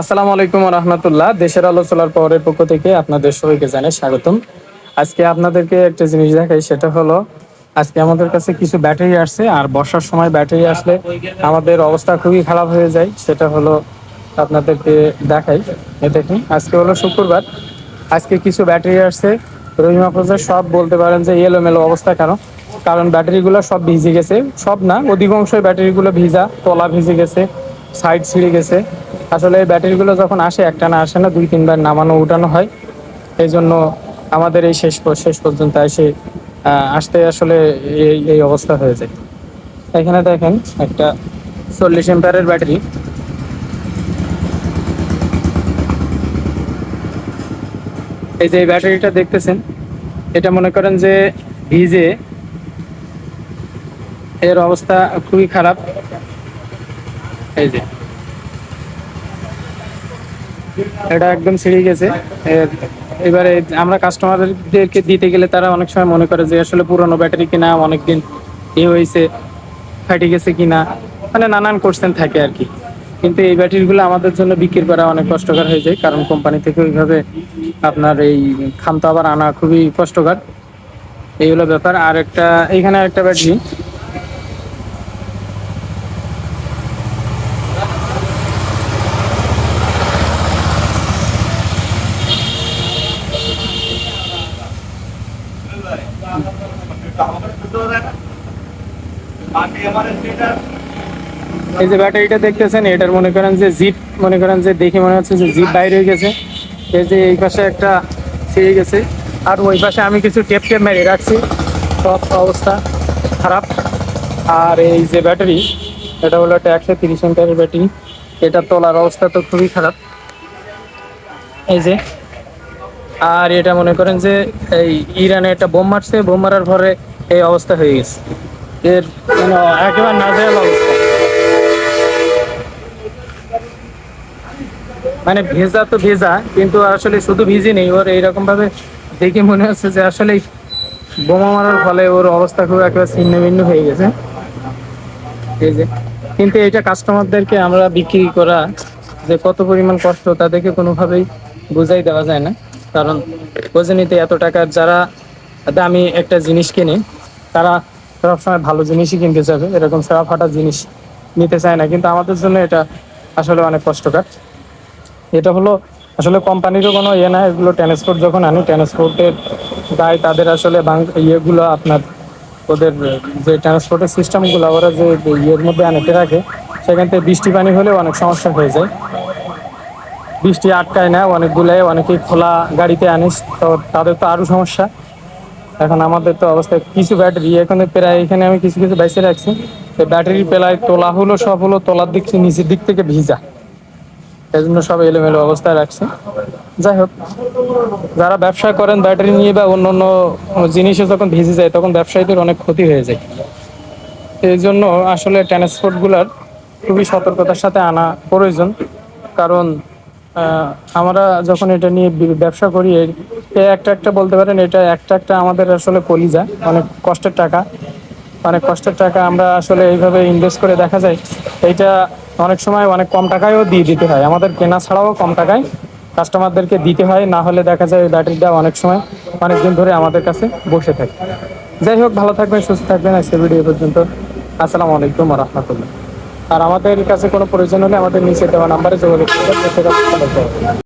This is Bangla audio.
আসসালামু আলাইকুম রহমতুল্লাহ। দেশের আলো চলার পরের পক্ষ থেকে আপনাদের সবাইকে জানাই স্বাগতম। আজকে আপনাদেরকে একটা জিনিস দেখাই, সেটা হলো, আজকে আমাদের কাছে কিছু ব্যাটারি আসছে, আর বর্ষার সময় ব্যাটারি আসলে আমাদের অবস্থা খুবই খারাপ হয়ে যায়, সেটা হলো আপনাদেরকে দেখাই। দেখুন, আজকে হলো শুক্রবার। আজকে কিছু ব্যাটারি আসছে, রহিমা ফজের সব বলতে পারেন যে এলোমেলো অবস্থা কেন? কারণ ব্যাটারিগুলো সব ভিজে গেছে, সব না, অধিকাংশই ব্যাটারিগুলো ভিজা, তলা ভিজে গেছে, সাইড ছিঁড়ে গেছে। আসলে এই ব্যাটারিগুলো যখন আসে একটা না আসে না, দুই, তিনবার নামানো, উঠানো হয়। এই জন্য আমাদের এই শেষ শেষ পর্যন্ত এসে আসতে আসলে এই এই অবস্থা হয়ে যায়। এখানে দেখেন একটা চল্লিশ এম্পায়ারের ব্যাটারি। এই যে ব্যাটারিটা দেখতেছেন, এটা মনে করেন যে ভিজে এর অবস্থা খুবই খারাপ। এই যে এটা একদম ছিঁড়ে গেছে। এবারে আমরা কাস্টমারদেরকে দিতে গেলে তারা অনেক সময় মনে করে যে আসলে পুরনো ব্যাটারি কিনা, অনেকদিন এ হয়েছে, ফাটে গেছে কিনা। মানে নানান কোশ্চেন থাকে আর কি। কিন্তু এই ব্যাটারিগুলো আমাদের জন্য বিক্রি করা অনেক কষ্টকর হয়ে যায়। কারণ কোম্পানি থেকে ওইভাবে আপনার এই খামতো আবার আনা খুবই কষ্টকর। এই হলো ব্যাপার। আর একটা এইখানে একটা ব্যাটারি। এই যে ব্যাটারিটা দেখতেছেন, এটার মনে করেন যে জিপ মনে করেন যে দেখে মনে হচ্ছে যে জিপ বাইরে হয়ে গেছে। এই যে এই পাশে একটা ছিঁড়ে গেছে। আর ওই পাশে আমি কিছু টেপ টেপ মেরে রাখছি। সব অবস্থা খারাপ। আর এই যে ব্যাটারি, এটা হলো একটা একশো তিরিশ এম্পিয়ারের ব্যাটারি। এটা তোলার অবস্থা তো খুবই খারাপ। এই যে, আর এটা মনে করেন যে এই ইরানে একটা বোম মারছে। বোম মারার পরে এই অবস্থা হয়ে গেছে। এর মানে একেবারে নাজেহাল অবস্থা। মানে ভেজা তো ভেজা, কিন্তু আসলে শুধু ভিজে নেই। ওর এইরকম ভাবে দেখে মনে হচ্ছে যে আসলে বোমা মারার ফলে ওর অবস্থা খুব একেবারে ছিন্ন ভিন্ন হয়ে গেছে। এই যে, কিন্তু এটা কাস্টমারদেরকে আমরা বিক্রি করা যে কত পরিমাণ কষ্ট তাদেরকে কোনোভাবেই বোঝাই দেওয়া যায় না। কারণ বোঝেনিতে এত টাকার যারা দামি একটা জিনিস কিনে তারা সবসময় ভালো জিনিসই কিনতে চাবে এরকম সেরা ফাটা জিনিস নিতে চায় না। কিন্তু আমাদের জন্য এটা আসলে অনেক কষ্টকর। এটা হলো আসলে কোম্পানিরও কোনো ইয়ে না, এগুলো ট্রান্সপোর্ট যখন আনি ট্রান্সপোর্টের দায় তাদের আসলে ইয়েগুলো আপনার ওদের যে ট্রান্সপোর্টের সিস্টেমগুলো ওরা যে ইয়ের মধ্যে আনতে রাখে, সেখান থেকে বৃষ্টি পানি হলেও অনেক সমস্যা হয়ে যায়। বৃষ্টি আটকায় না অনেকগুলো অনেকেই খোলা গাড়িতে আনিস তো তাদের তো আরও সমস্যা। এখন আমাদের তো অবস্থা, কিছু ব্যাটারি এখানে প্রায়, এখানে আমি কিছু কিছু বাইসে রাখছি। এই ব্যাটারি প্রায় তোলা হলো, সব হলো তোলার দিক নিচের দিক থেকে ভিজা। এই জন্য সব এলোমেলো অবস্থায় রাখছে। যাই হোক, যারা ব্যবসা করেন ব্যাটারি নিয়ে বা অন্য অন্য জিনিসে যখন ভিজে যায়, তখন ব্যবসায়ীদের অনেক ক্ষতি হয়ে যায়। এই জন্য আসলে ট্রান্সপোর্টগুলোর খুবই সতর্কতার সাথে আনা প্রয়োজন। কারণ আমরা যখন এটা নিয়ে ব্যবসা করি একটা একটা বলতে পারেন, এটা একটা একটা আমাদের আসলে কলিজা অনেক কষ্টের টাকা। অনেক কষ্টের টাকা আমরা আসলে এইভাবে ইনভেস্ট করে দেখা যায়, এইটা অনেক সময় অনেক কম টাকায়ও দিয়ে দিতে হয়। আমাদের কেনা ছাড়াও কম টাকায় কাস্টমারদেরকে দিতে হয়, না হলে দেখা যায় ব্যাটারিটা অনেক সময় অনেক দিন ধরে আমাদের কাছে বসে থাকে। যাই হোক, ভালো থাকবেন, সুস্থ থাকবেন। আজকের ভিডিও পর্যন্ত। আসসালামু আলাইকুম রহমতুল্লাহ। আর আমাদের কাছে কোনো প্রয়োজন হলে আমাদের নিচে দেওয়া নাম্বারে যোগাযোগ করবেন